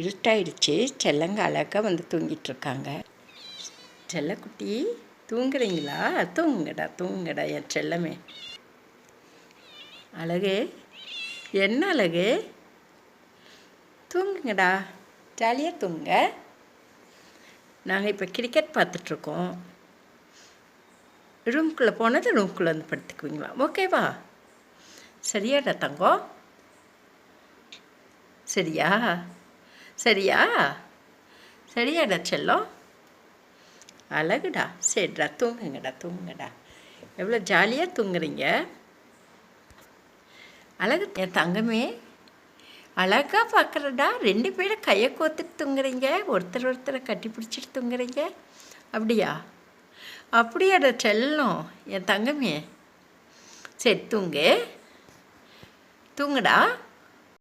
இருட்டாயிடுச்சு. செல்லங்க அழகாக வந்து தூங்கிட்டு இருக்காங்க செல்லக்குட்டி தூங்குறீங்களா? தூங்குங்கடா தூங்குங்கடா என் செல்லமே. அழகு என்ன அழகு? தூங்குங்கடா ஜாலியாக தூங்க. நாங்கள் இப்போ கிரிக்கெட் பார்த்துட்ருக்கோம் ரூம்குள்ளே போனது ரூம்குள்ளே வந்து படுத்துக்குவீங்களா? ஓகேவா சரியாடா தங்கம். சரியா? சரியா? சரியாடா செல்லம். அழகுடா. சரிடா தூங்குங்கடா தூங்குங்கடா. எவ்வளோ ஜாலியாக தூங்குறீங்க. அழகு என் தங்கமே. அழகாக பார்க்குறடா ரெண்டு பேரும் கையை கோத்துட்டு தூங்குறீங்க. ஒருத்தர் ஒருத்தரை கட்டி பிடிச்சிட்டு தூங்குறீங்க. அப்படியா? அப்படியாடா செல்லம் என் தங்கமே. சரி தூங்கு. தூங்குடா.